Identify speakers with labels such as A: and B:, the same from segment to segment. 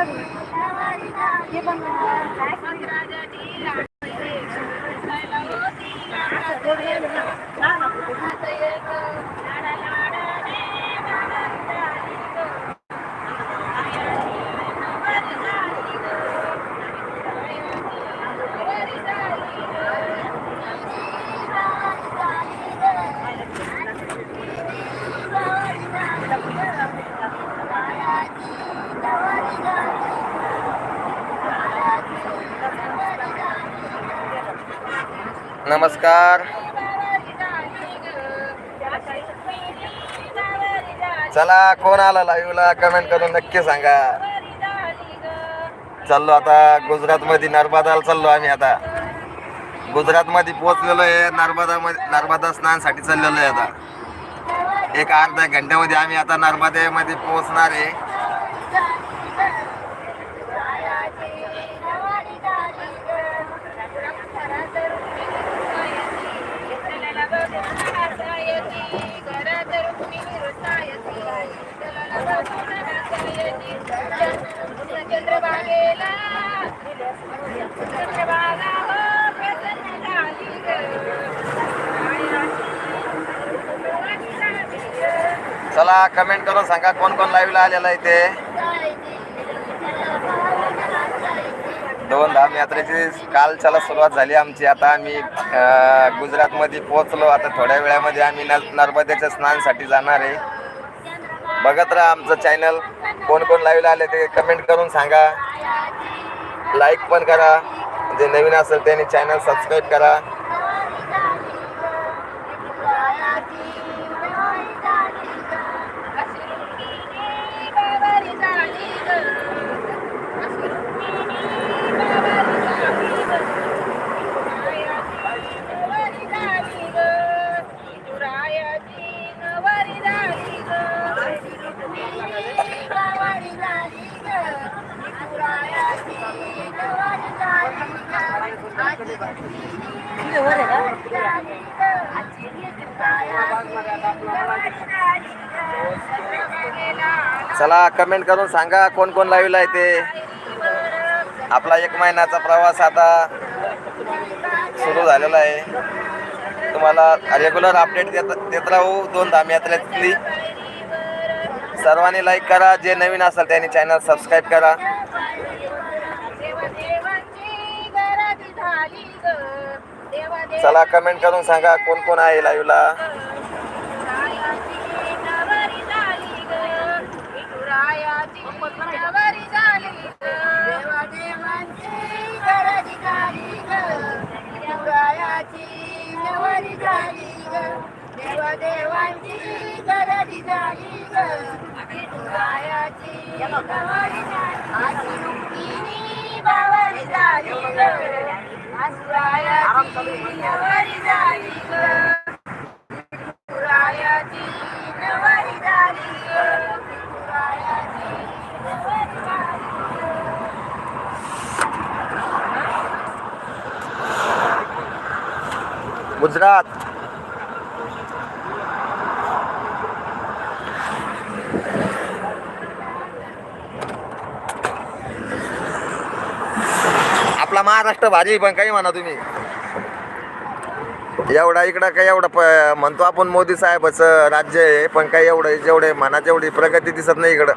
A: करू ये बघ. नमस्कार. चला कोण आला लाईव्हला कमेंट करून नक्की सांगा. चाललो आता गुजरातमध्ये नर्मदाला चाललो आम्ही आता. गुजरातमध्ये पोहोचलेलो आहे नर्मदामध्ये नर्मदा स्नानसाठी चाललेलो आहे आता. एक अर्ध्या घंट्यामध्ये आम्ही आता नर्मदेमध्ये पोहोचणार आहे. चला कमेंट करून सांगा कोण कोण लाईव्हला आलेला आहे ते दोन धाम यात्रेची काल सुरुवात झाली आमची. आता आम्ही गुजरातमध्ये पोहोचलो. आता थोड्या वेळामध्ये आम्ही नर- नर्मदेच्या स्नानसाठी जाणार आहे. बघत राहा आमचं चॅनल कोण कोण लाईव्हला आले ते कमेंट करून सांगा. लाईक पण करा. जे नवीन असेल त्यांनी चॅनल सबस्क्राईब करा. चला कमेंट करून सांगा कोण कोण लाईव्हला आहे ते. आपला एक महिन्याचा प्रवास आता सुरू झालेला आहे. तुम्हाला रेग्युलर अपडेट देत देत राहू दोन धाम यात्रेतली. सर्वांनी लाईक करा जे नवीन असेल त्यांनी चॅनल सबस्क्राईब करा. चला कमेंट करून सांगा कोण कोण आहे लाईव्हला
B: नवरी देवादेवांची गरज झाली गायाची आजी बावरी झाली.
A: गुजरात. आपला महाराष्ट्र भारी पण काही म्हणा तुम्ही. एवढा इकडं काय एवढं प म्हणतो आपण मोदी साहेबाचं राज्य आहे पण काही एवढं जेवढे मनात एवढी प्रगती दिसत नाही इकडं.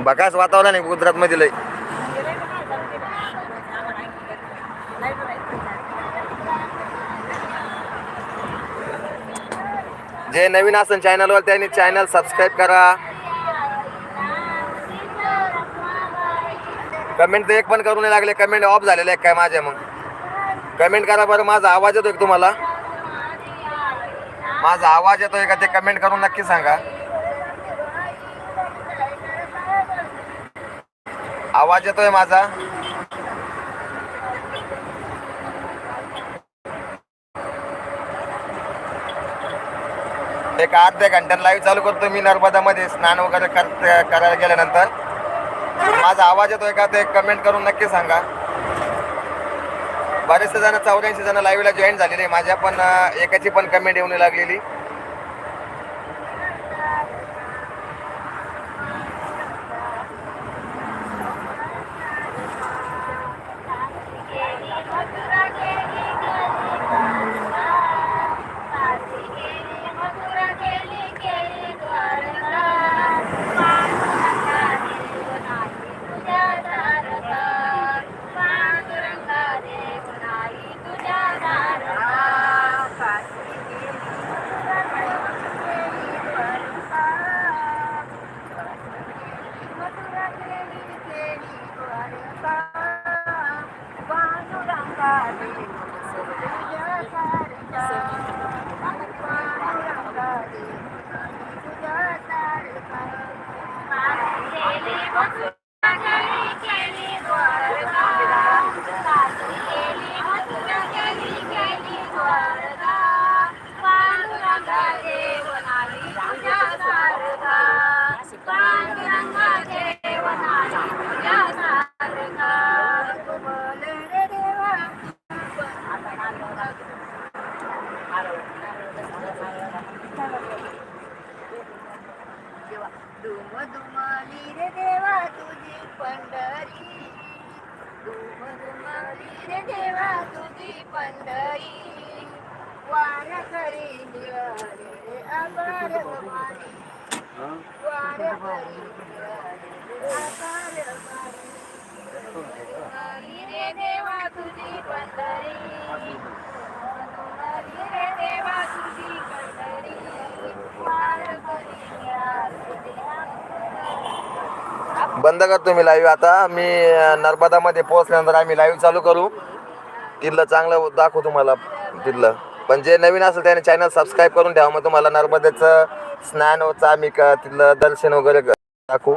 A: बकास वातावरण आहे गुजरात मधील जे नवीन असेल चॅनलवर त्यांनी चॅनल सबस्क्राईब करा. कमेंट तर एक पण करू नाही लागले कमेंट ऑफ झालेले आहे काय माझ्या मग? कमेंट करा बरं माझा आवाज येतोय तुम्हाला? माझा आवाज येतोय का ते कमेंट करून नक्की सांगा. आवाज येतोय माझा? एक अर्ध्या घंट्यानं लाईव्ह चालू करतो मी नर्मदामध्ये स्नान वगैरे कर करायला गेल्यानंतर. माझा आवाज येतोय का ते कमेंट करून नक्की सांगा. बरेचसे जण चौऱ्याऐंशी जण लाईव्हला जॉईन झालेले माझ्या पण एकाची पण कमेंट येऊन लागलेली.
B: 네, 맞 습. धुम धुमाली रे देवा तुझी पंढरी. धुम धुमाली रे देवा तुझी पंढरी. वार करी निराळे रे आभार मारी वार करी निराळे मारी रे देवा तुझी पंढरी धुमाली रे देवा तुझी पंढरी वार करी निराळे रे
A: बंद करतो मी लाईव्ह आता मी नर्मदामध्ये पोहोचल्यानंतर आम्ही लाईव्ह चालू करू. तिथलं चांगलं दाखवू तुम्हाला तिथलं. पण जे नवीन असेल त्याने चॅनल सबस्क्राईब करून ठेवा. मग तुम्हाला नर्मदेचं स्नान होतं आम्ही का तिथलं दर्शन वगैरे दाखवू.